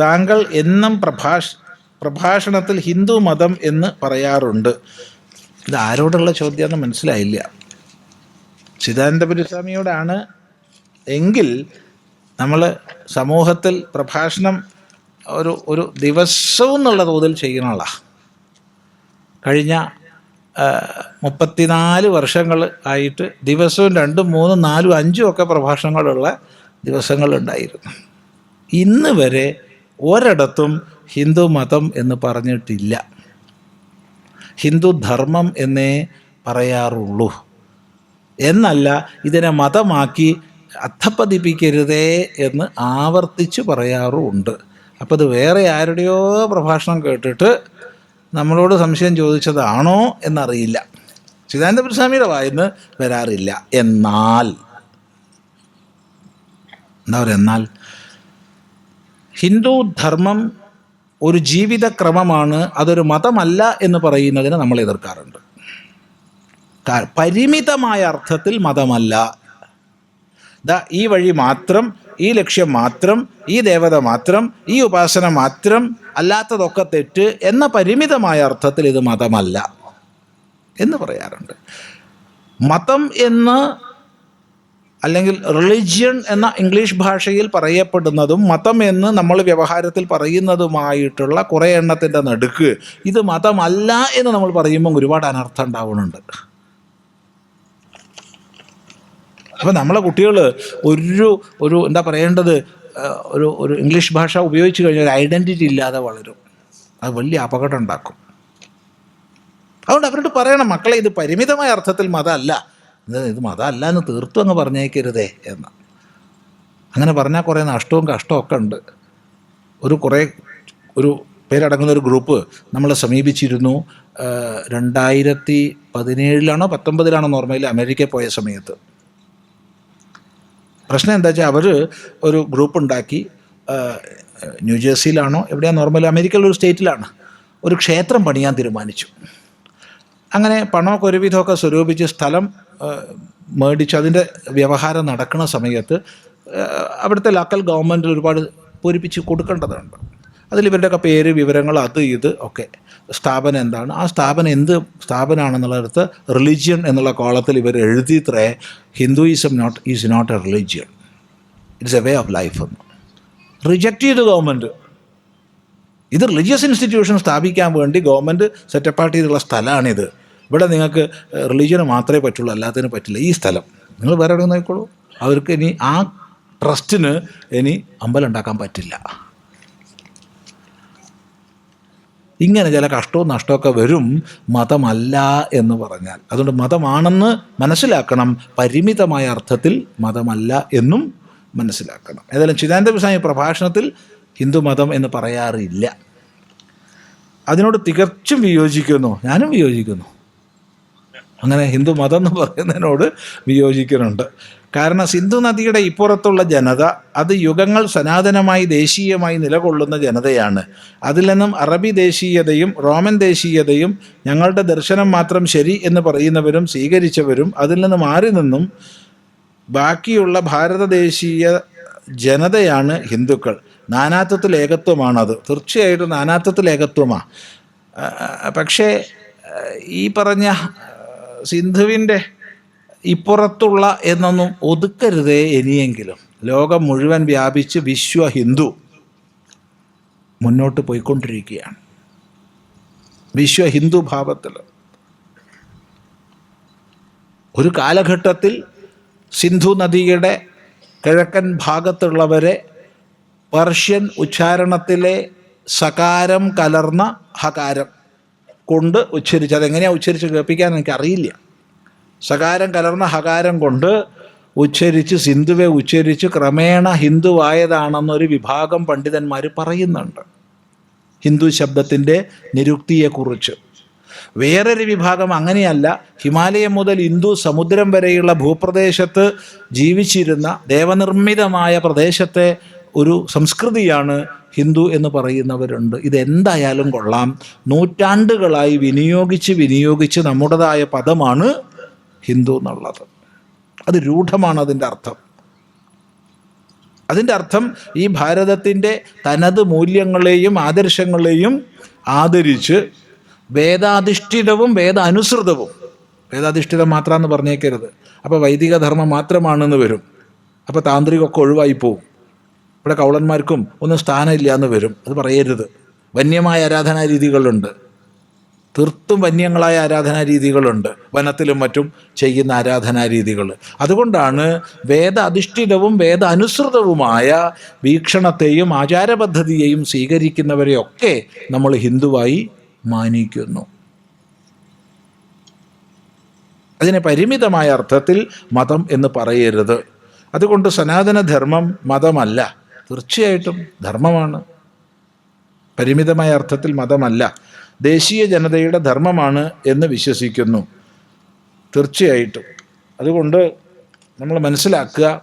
താങ്കൾ എന്നും പ്രഭാഷ പ്രഭാഷണത്തിൽ ഹിന്ദു മതം എന്ന് പറയാറുണ്ട്. ഇത് ആരോടുള്ള ചോദ്യമെന്ന് മനസ്സിലായില്ല. ചിദാനന്ദപുരസ്വാമിയോടാണ് എങ്കിൽ നമ്മൾ സമൂഹത്തിൽ പ്രഭാഷണം ഒരു ഒരു ദിവസവും എന്നുള്ള തോതിൽ ചെയ്യുന്നുള്ള കഴിഞ്ഞ മുപ്പത്തിനാല് വർഷങ്ങൾ ആയിട്ട് ദിവസവും രണ്ടും മൂന്നും നാലും അഞ്ചും ഒക്കെ പ്രഭാഷണങ്ങളുള്ള ദിവസങ്ങളുണ്ടായിരുന്നു. ഇന്ന് വരെ ഒരിടത്തും ഹിന്ദു മതം എന്ന് പറഞ്ഞിട്ടില്ല. ഹിന്ദു ധർമ്മം എന്നേ പറയാറുള്ളൂ. എന്നല്ല ഇതിനെ മതമാക്കി അധപ്പതിപ്പിക്കരുതേ എന്ന് ആവർത്തിച്ച് പറയാറുമുണ്ട്. അപ്പോൾ ഇത് വേറെ ആരുടെയോ പ്രഭാഷണം കേട്ടിട്ട് നമ്മളോട് സംശയം ചോദിച്ചതാണോ എന്നറിയില്ല. ചിദാനന്ദപുരസ്വാമിയുടെ വായിന്ന് വരാറില്ല. എന്നാൽ എന്താ പറയുക എന്നാൽ ഹിന്ദു ധർമ്മം ഒരു ജീവിത ക്രമമാണ് അതൊരു മതമല്ല എന്ന് പറയുന്നതിന് നമ്മൾ എതിർക്കാറുണ്ട്. പരിമിതമായ അർത്ഥത്തിൽ മതമല്ല. ദാ ഈ വഴി മാത്രം ഈ ലക്ഷ്യം മാത്രം ഈ ദേവത മാത്രം ഈ ഉപാസന മാത്രം അല്ലാത്തതൊക്കെ തെറ്റ് എന്ന പരിമിതമായ അർത്ഥത്തിൽ ഇത് മതമല്ല എന്ന് പറയാറുണ്ട്. മതം എന്ന് അല്ലെങ്കിൽ റിലിജിയൻ എന്ന ഇംഗ്ലീഷ് ഭാഷയിൽ പറയപ്പെടുന്നതും മതം എന്ന് നമ്മൾ വ്യവഹാരത്തിൽ പറയുന്നതുമായിട്ടുള്ള കുറേ എണ്ണത്തിന്റെ നടുക്ക് ഇത് മതമല്ല എന്ന് നമ്മൾ പറയുമ്പോൾ ഒരുപാട് അനർത്ഥം ഉണ്ടാവുന്നുണ്ട്. അപ്പോൾ നമ്മളെ കുട്ടികൾ ഒരു ഒരു എന്താ പറയേണ്ടത്? ഒരു ഒരു ഇംഗ്ലീഷ് ഭാഷ ഉപയോഗിച്ച് കഴിഞ്ഞാൽ ഐഡന്റിറ്റി ഇല്ലാതെ വളരും. അത് വലിയ അപകടം ഉണ്ടാക്കും. അതുകൊണ്ട് അവരോട് പറയണം മക്കളെ ഇത് പരിമിതമായ അർത്ഥത്തിൽ മതമല്ല. ഇത് മതമല്ല എന്ന് തീർത്തും അങ്ങ് പറഞ്ഞേക്കരുതേ എന്ന്. അങ്ങനെ പറഞ്ഞാൽ കുറേ നഷ്ടവും കഷ്ടമൊക്കെ ഉണ്ട്. ഒരു കുറേ ഒരു പേരടങ്ങുന്ന ഒരു ഗ്രൂപ്പ് നമ്മളെ സമീപിച്ചിരുന്നു. രണ്ടായിരത്തി പതിനേഴിലാണോ പത്തൊമ്പതിലാണോ ഓർമ്മയിൽ അമേരിക്കയിൽ പോയ സമയത്ത്. പ്രശ്നം എന്താ വെച്ചാൽ അവർ ഒരു ഗ്രൂപ്പ് ഉണ്ടാക്കി. ന്യൂജേഴ്സിയിലാണോ എവിടെയാണ് നോർമൽ അമേരിക്കയിലെ ഒരു സ്റ്റേറ്റിലാണ്. ഒരു ക്ഷേത്രം പണിയാൻ തീരുമാനിച്ചു. അങ്ങനെ പണമൊക്കെ ഒരുവിധമൊക്കെ സ്വരൂപിച്ച് സ്ഥലം മേടിച്ച് അതിന്റെ വ്യവഹാരം നടക്കുന്ന സമയത്ത് അവിടുത്തെ ലോക്കൽ ഗവൺമെന്റ് ഒരുപാട് പൂരിപ്പിച്ച് കൊടുക്കേണ്ടതുണ്ട്. അതിൽ ഇവരുടെയൊക്കെ പേര് വിവരങ്ങൾ അത് ഇത് ഒക്കെ. സ്ഥാപനം എന്താണ്? ആ സ്ഥാപനം എന്ത് സ്ഥാപനമാണെന്നുള്ളടത്ത് റിലിജിയൻ എന്നുള്ള കോളത്തിൽ ഇവർ എഴുതിത്രേ Hinduism not is not a religion it's a way of life എന്ന് റിജക്റ്റ് ചെയ്ത് ഗവൺമെന്റ് ഇത് റിലീജിയസ് ഇൻസ്റ്റിറ്റ്യൂഷൻ സ്ഥാപിക്കാൻ വേണ്ടി ഗവൺമെന്റ് സെറ്റപ്പാർട്ട് ചെയ്തുള്ള സ്ഥലമാണിത്. ഇവിടെ നിങ്ങൾക്ക് റിലീജിയന് മാത്രമേ പറ്റുള്ളൂ അല്ലാത്തതിന് പറ്റില്ല. ഈ സ്ഥലം നിങ്ങൾ വേറെ എവിടെ നോക്കിക്കോളൂ. അവർക്ക് ഇനി ആ ട്രസ്റ്റിന് ഇനി അമ്പലം ഉണ്ടാക്കാൻ പറ്റില്ല. ഇങ്ങനെ ചില കഷ്ടവും നഷ്ടമൊക്കെ വരും മതമല്ല എന്ന് പറഞ്ഞാൽ. അതുകൊണ്ട് മതമാണെന്ന് മനസ്സിലാക്കണം. പരിമിതമായ അർത്ഥത്തിൽ മതമല്ല എന്നും മനസ്സിലാക്കണം. ഏതായാലും ചിദാനന്ദ സ്വാമി പ്രഭാഷണത്തിൽ ഹിന്ദു മതം എന്ന് പറയാറില്ല. അതിനോട് തികച്ചും വിയോജിക്കുന്നു. ഞാനും വിയോജിക്കുന്നു. അങ്ങനെ ഹിന്ദു മതം എന്ന് പറയുന്നതിനോട് വിയോജിക്കുന്നുണ്ട്. കാരണം സിന്ധു നദിയുടെ ഇപ്പുറത്തുള്ള ജനത അത് യുഗങ്ങൾ സനാതനമായി ദേശീയമായി നിലകൊള്ളുന്ന ജനതയാണ്. അതിൽ നിന്നും അറബി ദേശീയതയും റോമൻ ദേശീയതയും ഞങ്ങളുടെ ദർശനം മാത്രം ശരി എന്ന് പറയുന്നവരും സ്വീകരിച്ചവരും അതിൽ നിന്ന് മാറി നിന്നും ബാക്കിയുള്ള ഭാരതദേശീയ ജനതയാണ് ഹിന്ദുക്കൾ. നാനാത്വത്തിൽ ഏകത്വമാണത്. തീർച്ചയായിട്ടും നാനാത്വത്തിൽ ഏകത്വമാണ് പക്ഷേ ഈ പറഞ്ഞ സിന്ധുവിന്റെ ഇപ്പുറത്തുള്ള എന്നൊന്നും ഒതുക്കരുതേ ഇനിയെങ്കിലും. ലോകം മുഴുവൻ വ്യാപിച്ച് വിശ്വ ഹിന്ദു മുന്നോട്ട് പോയിക്കൊണ്ടിരിക്കുകയാണ്. വിശ്വ ഹിന്ദു ഭാവത്തിൽ ഒരു കാലഘട്ടത്തിൽ സിന്ധു നദിയുടെ കിഴക്കൻ ഭാഗത്തുള്ളവരെ പർഷ്യൻ ഉച്ചാരണത്തിലെ സകാരം കലർന്ന ഹകാരം കൊണ്ട് ഉച്ചരിച്ച് അതെങ്ങനെയാണ് ഉച്ചരിച്ച് കേൾപ്പിക്കാൻ എനിക്കറിയില്ല. സകാരം കലർന്ന ഹകാരം കൊണ്ട് ഉച്ചരിച്ച് സിന്ധുവെ ഉച്ചരിച്ച് ക്രമേണ ഹിന്ദുവായതാണെന്നൊരു വിഭാഗം പണ്ഡിതന്മാർ പറയുന്നുണ്ട്. ഹിന്ദു ശബ്ദത്തിന്റെ നിരുക്തിയെക്കുറിച്ച്. വേറൊരു വിഭാഗം അങ്ങനെയല്ല ഹിമാലയം മുതൽ ഇന്ദു സമുദ്രം വരെയുള്ള ഭൂപ്രദേശത്ത് ജീവിച്ചിരുന്ന ദേവനിർമ്മിതമായ പ്രദേശത്തെ ഒരു സംസ്കൃതിയാണ് ഹിന്ദു എന്ന് പറയുന്നവരുണ്ട്. ഇതെന്തായാലും കൊള്ളാം. നൂറ്റാണ്ടുകളായി വിനിയോഗിച്ച് വിനിയോഗിച്ച് നമ്മുടേതായ പദമാണ് ഹിന്ദു എന്നുള്ളത്. അത് രൂഢമാണ് അതിന്റെ അർത്ഥം. അതിന്റെ അർത്ഥം ഈ ഭാരതത്തിന്റെ തനത് മൂല്യങ്ങളെയും ആദർശങ്ങളെയും ആദരിച്ച് വേദാധിഷ്ഠിതവും വേദാനുസൃതവും. വേദാധിഷ്ഠിതം മാത്രമെന്ന് പറഞ്ഞേക്കരുത്. അപ്പോൾ വൈദിക ധർമ്മം മാത്രമാണെന്ന് വരും. അപ്പോൾ താന്ത്രികമൊക്കെ ഒഴിവായി പോവും. ഇവിടെ കൗളന്മാർക്കും ഒന്നും സ്ഥാനമില്ല എന്ന് വരും. അത് പറയരുത്. വന്യമായ ആരാധനാ രീതികളുണ്ട് തീർത്തും വന്യങ്ങളായ ആരാധനാ രീതികളുണ്ട് വനത്തിലും മറ്റും ചെയ്യുന്ന ആരാധനാ രീതികൾ അതുകൊണ്ടാണ് വേദ അധിഷ്ഠിതവും വേദ അനുസൃതവുമായ വീക്ഷണത്തെയും ആചാരപദ്ധതിയെയും സ്വീകരിക്കുന്നവരെയൊക്കെ നമ്മൾ ഹിന്ദുവായി മാനിക്കുന്നു. അതിനെ പരിമിതമായ അർത്ഥത്തിൽ മതം എന്ന് പറയരുത്. അതുകൊണ്ട് സനാതനധർമ്മം മതമല്ല. തീർച്ചയായിട്ടും ധർമ്മമാണ്. പരിമിതമായ അർത്ഥത്തിൽ മതമല്ല. ദേശീയ ജനതയുടെ ധർമ്മമാണ് എന്ന് വിശ്വസിക്കുന്നു. തീർച്ചയായിട്ടും. അതുകൊണ്ട് നമ്മൾ മനസ്സിലാക്കുക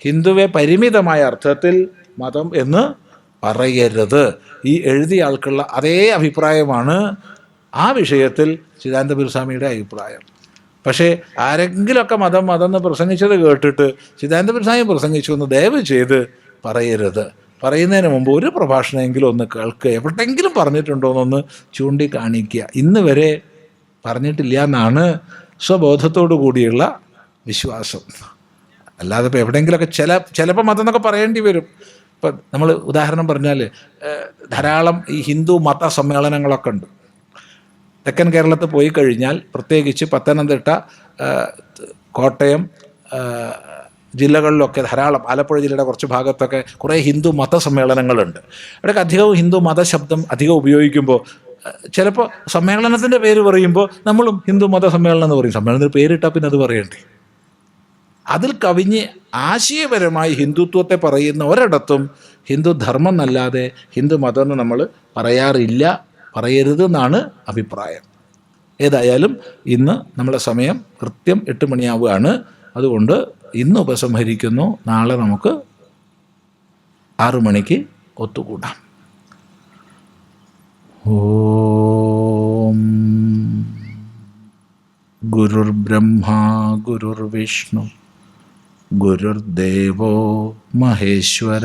ഹിന്ദുവെ പരിമിതമായ അർത്ഥത്തിൽ മതം എന്ന് പറയരുത്. ഈ എഴുതിയ ആൾക്കുള്ള അതേ അഭിപ്രായമാണ് ആ വിഷയത്തിൽ ചിദാനന്ദപുര സ്വാമിയുടെ അഭിപ്രായം. പക്ഷേ ആരെങ്കിലുമൊക്കെ മതം മതം എന്ന് പ്രസംഗിച്ചത് കേട്ടിട്ട് ചിദാനന്ദപുര സ്വാമി പ്രസംഗിച്ചു എന്ന് ദയവ് ചെയ്ത് പറയരുത്. പറയുന്നതിന് മുമ്പ് ഒരു പ്രഭാഷണമെങ്കിലും ഒന്ന് കേൾക്കുക. എവിടെയെങ്കിലും പറഞ്ഞിട്ടുണ്ടോ എന്നൊന്ന് ചൂണ്ടിക്കാണിക്കുക. ഇന്ന് വരെ പറഞ്ഞിട്ടില്ല എന്നാണ് സ്വബോധത്തോടു കൂടിയുള്ള വിശ്വാസം. അല്ലാതെ ഇപ്പോൾ എവിടെയെങ്കിലുമൊക്കെ ചില ചിലപ്പോൾ മതം എന്നൊക്കെ പറയേണ്ടി വരും. ഇപ്പം നമ്മൾ ഉദാഹരണം പറഞ്ഞാൽ ധാരാളം ഈ ഹിന്ദു മത സമ്മേളനങ്ങളൊക്കെ ഉണ്ട്. തെക്കൻ കേരളത്തിൽ പോയി കഴിഞ്ഞാൽ പ്രത്യേകിച്ച് പത്തനംതിട്ട കോട്ടയം ജില്ലകളിലൊക്കെ ധാരാളം ആലപ്പുഴ ജില്ലയുടെ കുറച്ച് ഭാഗത്തൊക്കെ കുറേ ഹിന്ദു മത സമ്മേളനങ്ങളുണ്ട് അവിടെയൊക്കെ അധികവും ഹിന്ദു മത ശബ്ദം അധികം ഉപയോഗിക്കുമ്പോൾ ചിലപ്പോൾ സമ്മേളനത്തിന്റെ പേര് പറയുമ്പോൾ നമ്മളും ഹിന്ദു മത സമ്മേളനം എന്ന് പറയും. സമ്മേളനത്തിന് പേരിട്ടാൽ പിന്നെ അത് പറയണ്ടേ? അതിൽ കവിഞ്ഞ് ആശയപരമായി ഹിന്ദുത്വത്തെ പറയുന്ന ഒരിടത്തും ഹിന്ദു ധർമ്മം എന്നല്ലാതെ ഹിന്ദു മതം എന്ന് നമ്മൾ പറയാറില്ല പറയരുതെന്നാണ് അഭിപ്രായം. ഏതായാലും ഇന്ന് നമ്മുടെ സമയം കൃത്യം എട്ട് മണിയാവുകയാണ്. അതുകൊണ്ട് ഇന്ന് ഉപസംഹരിക്കുന്നു. നാളെ നമുക്ക് ആറു മണിക്ക് ഒത്തുകൂടാം. ഓം ഗുരുർബ്രഹ്മ ഗുരുർവിഷ്ണു ഗുരുർദേവോ മഹേശ്വര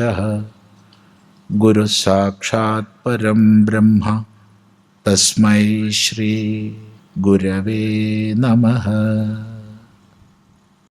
ഗുരു സാക്ഷാത് പരം ബ്രഹ്മ തസ്മൈ ശ്രീ ഗുരവേ നമഃ.